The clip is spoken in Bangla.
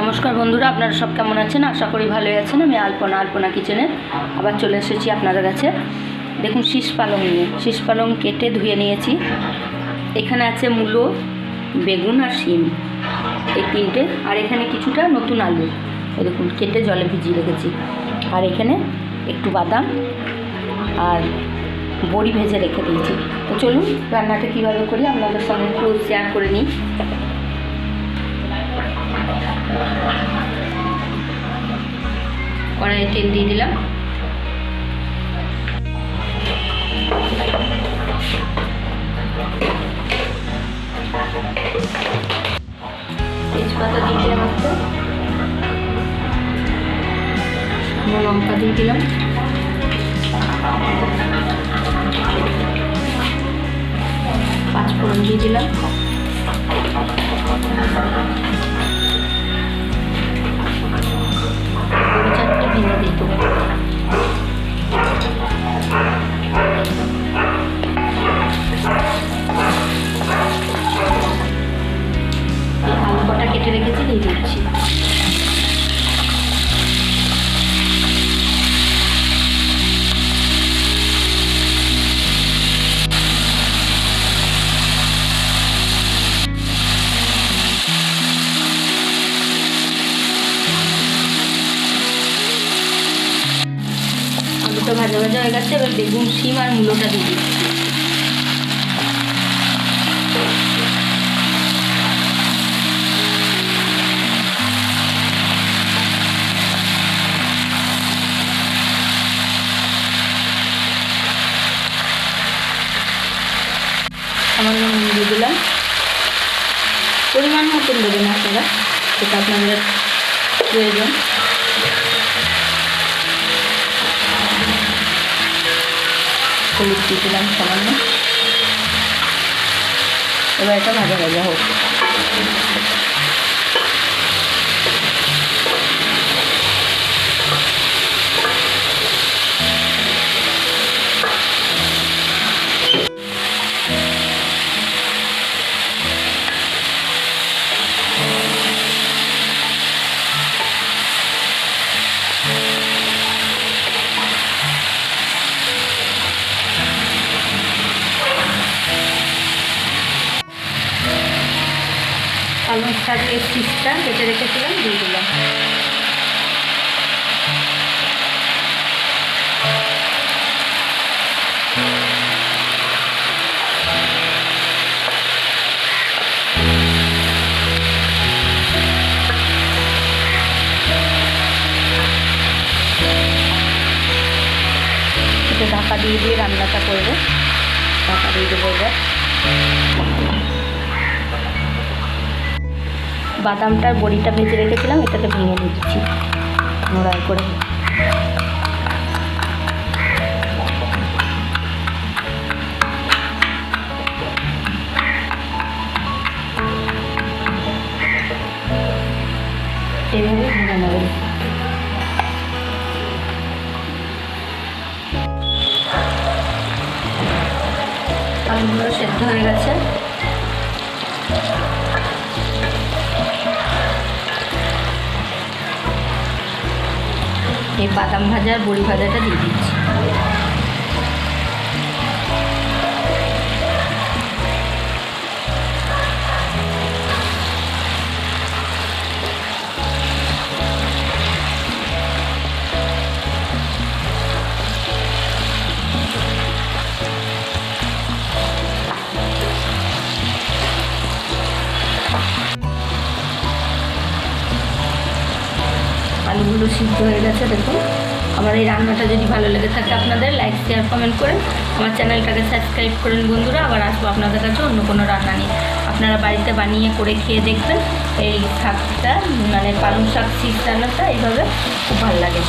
নমস্কার বন্ধুরা, আপনারা সব কেমন আছেন? আশা করি ভালোই আছেন। আমি আলপনা আলপনা কিচেনে আবার চলে এসেছি আপনাদের কাছে। দেখুন, শীষ পালং নিয়ে। শীষ পালং কেটে ধুয়ে নিয়েছি। এখানে আছে মূলো, বেগুন আর শিম। এই তিনটে। আর এখানে কিছুটা নতুন আলু। দেখুন, কেটে জলে ভিজিয়ে রেখেছি। আর এখানে একটু বাদাম আর বড়ি ভেজে রেখে দিয়েছি। তো চলুন, রান্নাটা কীভাবে করি আপনাদের সঙ্গে একটু শেয়ার করে নিই। কড়াইয়ে তেল দিয়ে দিলাম। তেজপাতা দিয়ে দিলাম লঙ্কা দিয়ে দিলাম। পাঁচ ফোড়ন দিয়ে দিলাম। দিয়ে দিচ্ছি। আলুটা ভাজা ভাজা হয়ে গেছে এবার বেগুন শিম আর মূলোটা দিয়ে দিচ্ছি। দিয়ে দিলাম। পরিমাণ মতন দেবেন আপনারা সেটা আপনাদের প্রয়োজন। হলুদ দিয়ে দিলাম সামান্য। এবার এটা ভাজা ভাজা হোক। পালং শাকের পিসটা কেটে রেখেছিলাম, দিয়ে দিলাম। ঢাকা দিয়ে দিয়ে রান্নাটা করব। ঢাকা দিয়ে দেবো এবার। বাদামটার বড়িটা ভেজে রেখেছিলাম এটাকে ভেঙে দিচ্ছি। নোড়াই করে। ভেঙে আলুগুলো সেদ্ধ হয়ে গেছে। এই বাদাম ভাজা আর বড়ি ভাজাটা দিয়ে দিচ্ছি। আলুগুলো সিদ্ধ হয়ে গেছে, দেখুন। আমার এই রান্নাটা যদি ভালো লেগে থাকে আপনাদের লাইক শেয়ার কমেন্ট করেন আমার চ্যানেলটাকে সাবস্ক্রাইব করেন বন্ধুরা। আবার আসব আপনাদের কাছে অন্য কোনো রান্না নিয়ে। আপনারা বাড়িতে বানিয়ে করে খেয়ে দেখবেন। এই শাকটা মানে পালং শাক, শীত রান্নাটা এইভাবে খুব ভালো লাগে।